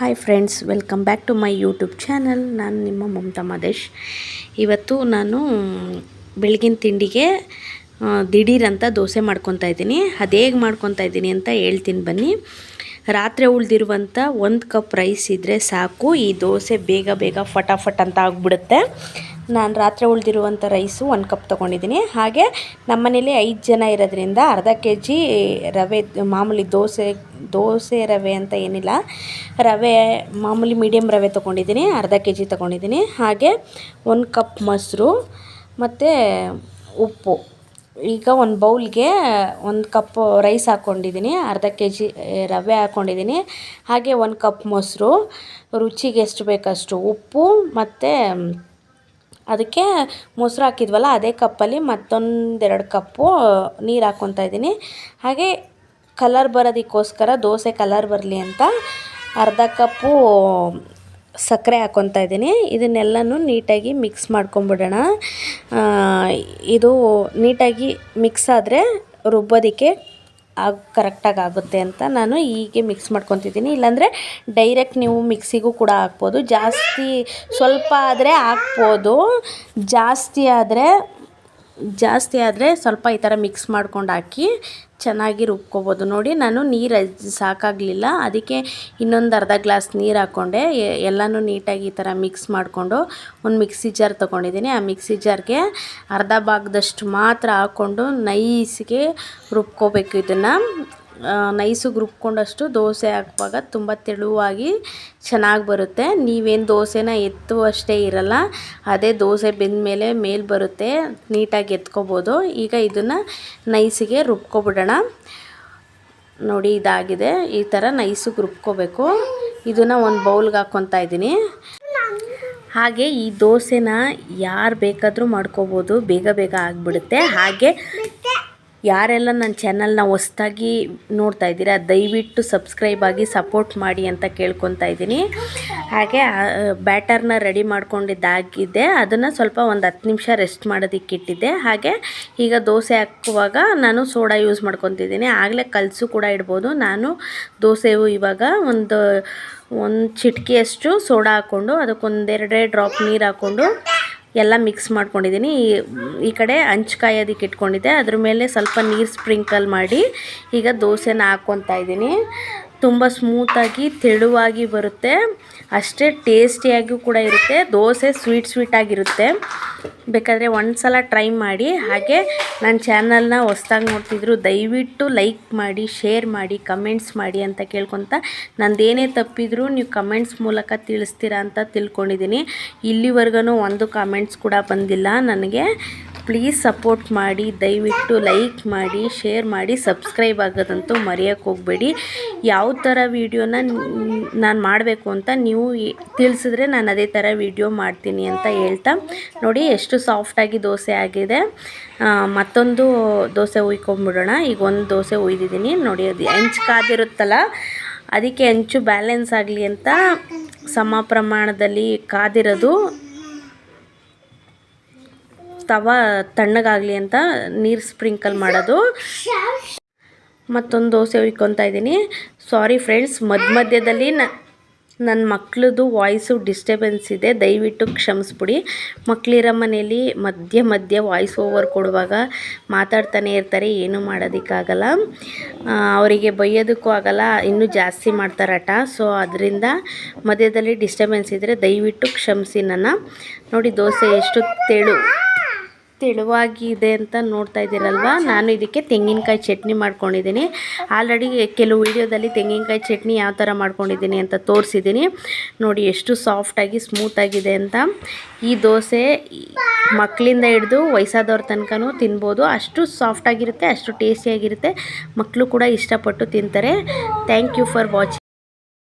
Hi friends welcome back to my YouTube channel ನಾನು ನಿಮ್ಮ ಮಮತಾ ಮದೇಶ್. ಇವತ್ತು ನಾನು ಬೆಳಗಿನ ತಿಂಡಿಗೆ ದಿಢೀರಂತ ದೋಸೆ ಮಾಡ್ಕೊತಾ ಇದ್ದೀನಿ. ಅದು ಹೇಗೆ ಮಾಡ್ಕೊತಾ ಇದ್ದೀನಿ ಅಂತ ಹೇಳ್ತೀನಿ ಬನ್ನಿ. ರಾತ್ರಿ ಉಳಿದಿರುವಂಥ ಒಂದು ಕಪ್ ರೈಸ್ ಇದ್ದರೆ ಸಾಕು. ಈ ದೋಸೆ ಬೇಗ ಬೇಗ ಫಟಾಫಟ್ ಅಂತ ಆಗಿಬಿಡುತ್ತೆ. ನಾನು ರಾತ್ರಿ ಉಳಿದಿರುವಂಥ ರೈಸು ಒಂದು ಕಪ್ ತೊಗೊಂಡಿದ್ದೀನಿ ಹಾಗೆ ನಮ್ಮನೇಲಿ ಐದು ಜನ ಇರೋದ್ರಿಂದ ಅರ್ಧ ಕೆ ಜಿ ರವೆ, ಮಾಮೂಲಿ ದೋಸೆ ದೋಸೆ ರವೆ ಅಂತ ಏನಿಲ್ಲ. ರವೆ, ಮಾಮೂಲಿ ಮೀಡಿಯಮ್ ರವೆ ತೊಗೊಂಡಿದ್ದೀನಿ ಅರ್ಧ ಕೆ ಜಿ ತೊಗೊಂಡಿದ್ದೀನಿ ಹಾಗೆ ಒಂದು ಕಪ್ ಮೊಸರು ಮತ್ತು ಉಪ್ಪು. ಈಗ ಒಂದು ಬೌಲ್ಗೆ ಒಂದು ಕಪ್ ರೈಸ್ ಹಾಕ್ಕೊಂಡಿದ್ದೀನಿ ಅರ್ಧ ಕೆ ಜಿ ರವೆ ಹಾಕ್ಕೊಂಡಿದ್ದೀನಿ ಹಾಗೆ ಒಂದು ಕಪ್ ಮೊಸರು, ರುಚಿಗೆ ಎಷ್ಟು ಬೇಕಷ್ಟು ಉಪ್ಪು ಮತ್ತು ಅದಕ್ಕೆ ಮೊಸರು ಹಾಕಿದ್ವಲ್ಲ, ಅದೇ ಕಪ್ಪಲ್ಲಿ ಮತ್ತೊಂದೆರಡು ಕಪ್ಪು ನೀರು ಹಾಕ್ಕೊತಾ ಇದ್ದೀನಿ. ಹಾಗೆ ಕಲರ್ ಬರೋದಕ್ಕೋಸ್ಕರ ದೋಸೆ ಕಲರ್ ಬರಲಿ ಅಂತ ಅರ್ಧ ಕಪ್ಪು, ಸಕ್ಕರೆ ಹಾಕ್ಕೊತಾ ಇದ್ದೀನಿ. ಇದನ್ನೆಲ್ಲನೂ ನೀಟಾಗಿ ಮಿಕ್ಸ್ ಮಾಡ್ಕೊಂಬಿಡೋಣ. ಇದು ನೀಟಾಗಿ ಮಿಕ್ಸ್ ಆದರೆ ರುಬ್ಬೋದಕ್ಕೆ ಆಗ ಕರೆಕ್ಟಾಗಿ ಆಗುತ್ತೆ ಅಂತ ನಾನು ಹೀಗೆ ಮಿಕ್ಸ್ ಮಾಡ್ಕೊತಿದ್ದೀನಿ. ಇಲ್ಲಾಂದರೆ ಡೈರೆಕ್ಟ್ ನೀವು ಮಿಕ್ಸಿಗೂ ಕೂಡ ಹಾಕ್ಬೋದು. ಜಾಸ್ತಿ ಸ್ವಲ್ಪ ಆದರೆ ಹಾಕ್ಬೋದು. ಜಾಸ್ತಿ ಆದರೆ ಜಾಸ್ತಿ ಆದರೆ ಸ್ವಲ್ಪ ಈ ಥರ ಮಿಕ್ಸ್ ಮಾಡ್ಕೊಂಡು ಹಾಕಿ ಚೆನ್ನಾಗಿ ರುಬ್ಕೋಬೋದು. ನೋಡಿ, ನಾನು ನೀರು ಸಾಕಾಗಲಿಲ್ಲ. ಅದಕ್ಕೆ ಇನ್ನೊಂದು ಅರ್ಧ ಗ್ಲಾಸ್ ನೀರು ಹಾಕ್ಕೊಂಡೆ ಎಲ್ಲನೂ ನೀಟಾಗಿ ಈ ಥರ ಮಿಕ್ಸ್ ಮಾಡಿಕೊಂಡು ಒಂದು ಮಿಕ್ಸಿ ಜಾರ್ ತೊಗೊಂಡಿದ್ದೀನಿ ಆ ಮಿಕ್ಸಿ ಜಾರ್ಗೆ ಅರ್ಧ ಭಾಗದಷ್ಟು ಮಾತ್ರ ಹಾಕ್ಕೊಂಡು ನೈಸ್ಗೆ ರುಬ್ಕೋಬೇಕು ಇದನ್ನು. ನೈಸಿಗೆ ರುಬ್ಕೊಂಡಷ್ಟು ದೋಸೆ ಹಾಕುವಾಗ ತುಂಬ ತೆಳುವಾಗಿ ಚೆನ್ನಾಗಿ ಬರುತ್ತೆ. ನೀವೇನು ದೋಸೆನ ಎತ್ತುವಷ್ಟೇ ಇರಲ್ಲ, ಅದೇ ದೋಸೆ ಬೆಂದ ಮೇಲೆ ಮೇಲೆ ಬರುತ್ತೆ, ನೀಟಾಗಿ ಎತ್ಕೋಬೋದು. ಈಗ ಇದನ್ನು ನೈಸಿಗೆ ರುಬ್ಕೊಬಿಡೋಣ. ನೋಡಿ, ಇದಾಗಿದೆ. ಈ ಥರ ನೈಸಿಗೆ ರುಬ್ಕೋಬೇಕು. ಇದನ್ನು ಒಂದು ಬೌಲ್ಗೆ ಹಾಕ್ಕೊತಾ ಇದ್ದೀನಿ. ಹಾಗೆ ಈ ದೋಸೆನ ಯಾರು ಬೇಕಾದರೂ ಮಾಡ್ಕೋಬೋದು. ಬೇಗ ಬೇಗ ಆಗಿಬಿಡುತ್ತೆ. ಹಾಗೆ ಯಾರೆಲ್ಲ ನನ್ನ ಚಾನಲ್ನ ಹೊಸ್ದಾಗಿ ನೋಡ್ತಾ ಇದ್ದೀರಾ, ದಯವಿಟ್ಟು ಸಬ್ಸ್ಕ್ರೈಬ್ ಆಗಿ ಸಪೋರ್ಟ್ ಮಾಡಿ ಅಂತ ಕೇಳ್ಕೊತಾ ಇದ್ದೀನಿ. ಹಾಗೆ ಬ್ಯಾಟರ್ನ ರೆಡಿ ಮಾಡ್ಕೊಂಡಿದ್ದಾಗಿದೆ. ಅದನ್ನು ಸ್ವಲ್ಪ ಒಂದು ಹತ್ತು ನಿಮಿಷ ರೆಸ್ಟ್ ಮಾಡೋದಕ್ಕೆ ಇಟ್ಟಿದ್ದೆ. ಹಾಗೆ, ಈಗ ದೋಸೆ ಹಾಕುವಾಗ ನಾನು ಸೋಡಾ ಯೂಸ್ ಮಾಡ್ಕೊತಿದ್ದೀನಿ. ಆಗಲೇ ಕಲಸು ಕೂಡ ಇಡ್ಬೋದು. ನಾನು ದೋಸೆವು ಇವಾಗ ಒಂದು ಒಂದು ಚಿಟಕಿಯಷ್ಟು ಸೋಡಾ ಹಾಕ್ಕೊಂಡು ಅದಕ್ಕೊಂದೆರಡೇ ಡ್ರಾಪ್ ನೀರು ಹಾಕ್ಕೊಂಡು ಎಲ್ಲ ಮಿಕ್ಸ್ ಮಾಡ್ಕೊಂಡಿದ್ದೀನಿ. ಈ- ಕಡೆ ಹಂಚ್ಕಾಯೋದಕ್ಕೆ ಇಟ್ಕೊಂಡಿದ್ದೆ. ಅದ್ರ ಮೇಲೆ ಸ್ವಲ್ಪ ನೀರು ಸ್ಪ್ರಿಂಕಲ್ ಮಾಡಿ ಈಗ ದೋಸೆನ ಹಾಕ್ಕೊತಾ ಇದ್ದೀನಿ. ತುಂಬ ಸ್ಮೂತಾಗಿ ತೆಳುವಾಗಿ ಬರುತ್ತೆ. ಅಷ್ಟೇ ಟೇಸ್ಟಿಯಾಗಿಯೂ ಕೂಡ ಇರುತ್ತೆ. ದೋಸೆ ಸ್ವೀಟ್ ಸ್ವೀಟಾಗಿರುತ್ತೆ ಬೇಕಾದರೆ ಒಂದು ಸಲ ಟ್ರೈ ಮಾಡಿ. ಹಾಗೆ ನನ್ನ ಚಾನಲ್ನ ಹೊಸ್ದಾಗಿ ನೋಡ್ತಿದ್ರು, ದಯವಿಟ್ಟು ಲೈಕ್ ಮಾಡಿ ಶೇರ್ ಮಾಡಿ ಕಮೆಂಟ್ಸ್ ಮಾಡಿ ಅಂತ ಕೇಳ್ಕೊತ ನಂದೇನೇ ತಪ್ಪಿದ್ರು ನೀವು ಕಮೆಂಟ್ಸ್ ಮೂಲಕ ತಿಳಿಸ್ತೀರಾ ಅಂತ ತಿಳ್ಕೊಂಡಿದ್ದೀನಿ. ಇಲ್ಲಿವರೆಗೂ ಒಂದು ಕಮೆಂಟ್ಸ್ ಕೂಡ ಬಂದಿಲ್ಲ. ನನಗೆ ಪ್ಲೀಸ್ ಸಪೋರ್ಟ್ ಮಾಡಿ, ದಯವಿಟ್ಟು ಲೈಕ್ ಮಾಡಿ ಶೇರ್ ಮಾಡಿ ಸಬ್ಸ್ಕ್ರೈಬ್ ಆಗೋದಂತೂ ಮರೆಯೋಕ್ಕೆ ಹೋಗಬೇಡಿ. ಯಾವ ಥರ ವೀಡಿಯೋನ ನಾನು ಮಾಡಬೇಕು ಅಂತ ನೀವು ತಿಳಿಸಿದ್ರೆ ನಾನು ಅದೇ ಥರ ವೀಡಿಯೋ ಮಾಡ್ತೀನಿ ಅಂತ ಹೇಳ್ತಾ. ನೋಡಿ ಎಷ್ಟು ಸಾಫ್ಟಾಗಿ ದೋಸೆ ಆಗಿದೆ. ಮತ್ತೊಂದು ದೋಸೆ ಉಯ್ಕೊಂಬಿಡೋಣ ಈಗ ಒಂದು ದೋಸೆ ಉಯ್ದಿದ್ದೀನಿ ನೋಡಿ ಅದು ಹೆಂಚು ಕಾದಿರುತ್ತಲ್ಲ, ಅದಕ್ಕೆ ಹೆಂಚು ಬ್ಯಾಲೆನ್ಸ್ ಆಗಲಿ ಅಂತ ಸಮ ಪ್ರಮಾಣದಲ್ಲಿ ಕಾದಿರೋದು. ತವ ತಣ್ಣಗಾಗಲಿ ಅಂತ ನೀರು ಸ್ಪ್ರಿಂಕಲ್ ಮಾಡೋದು. ಮತ್ತೊಂದು ದೋಸೆ ಉಯ್ಕೊತಾ ಇದ್ದೀನಿ. ಸಾರಿ ಫ್ರೆಂಡ್ಸ್ ಮಧ್ಯ ಮಧ್ಯದಲ್ಲಿ ನನ್ನ ಮಕ್ಳದ್ದು ವಾಯ್ಸು ಡಿಸ್ಟರ್ಬೆನ್ಸ್ ಇದೆ. ದಯವಿಟ್ಟು ಕ್ಷಮಿಸ್ಬಿಡಿ. ಮಕ್ಕಳಿರೋ ಮನೇಲಿ ಮಧ್ಯ ಮಧ್ಯ ವಾಯ್ಸ್ ಓವರ್ ಕೊಡುವಾಗ ಮಾತಾಡ್ತಾನೆ ಇರ್ತಾರೆ, ಏನೂ ಮಾಡೋದಕ್ಕಾಗಲ್ಲ. ಅವರಿಗೆ ಬೈಯೋದಕ್ಕೂ ಆಗಲ್ಲ, ಇನ್ನೂ ಜಾಸ್ತಿ ಮಾಡ್ತಾರೆ ಹಠ ಸೊ ಅದರಿಂದ ಮಧ್ಯದಲ್ಲಿ ಡಿಸ್ಟರ್ಬೆನ್ಸ್ ಇದ್ದರೆ ದಯವಿಟ್ಟು ಕ್ಷಮಿಸಿ ನನ್ನ. ನೋಡಿ ದೋಸೆ ಎಷ್ಟು ತೆಳು. ತೆಳುವಾಗಿದೆ ಅಂತ ನೋಡ್ತಾ ಇದ್ದೀರಲ್ವ? ನಾನು ಇದಕ್ಕೆ ತೆಂಗಿನಕಾಯಿ ಚಟ್ನಿ ಮಾಡ್ಕೊಂಡಿದ್ದೀನಿ. ಆಲ್ರೆಡಿ ಕೆಲವು ವೀಡಿಯೋದಲ್ಲಿ ತೆಂಗಿನಕಾಯಿ ಚಟ್ನಿ ಯಾವ ಥರ ಮಾಡ್ಕೊಂಡಿದ್ದೀನಿ ಅಂತ ತೋರಿಸಿದ್ದೀನಿ. ನೋಡಿ, ಎಷ್ಟು ಸಾಫ್ಟಾಗಿ ಸ್ಮೂತಾಗಿದೆ ಅಂತ. ಈ ದೋಸೆ ಮಕ್ಕಳಿಂದ ಹಿಡಿದು ವಯಸ್ಸಾದವ್ರ ತನಕನೂ ತಿನ್ಬೋದು. ಅಷ್ಟು ಸಾಫ್ಟಾಗಿರುತ್ತೆ ಅಷ್ಟು ಟೇಸ್ಟಿಯಾಗಿರುತ್ತೆ ಮಕ್ಕಳು ಕೂಡ ಇಷ್ಟಪಟ್ಟು ತಿಂತಾರೆ. Thank you for watching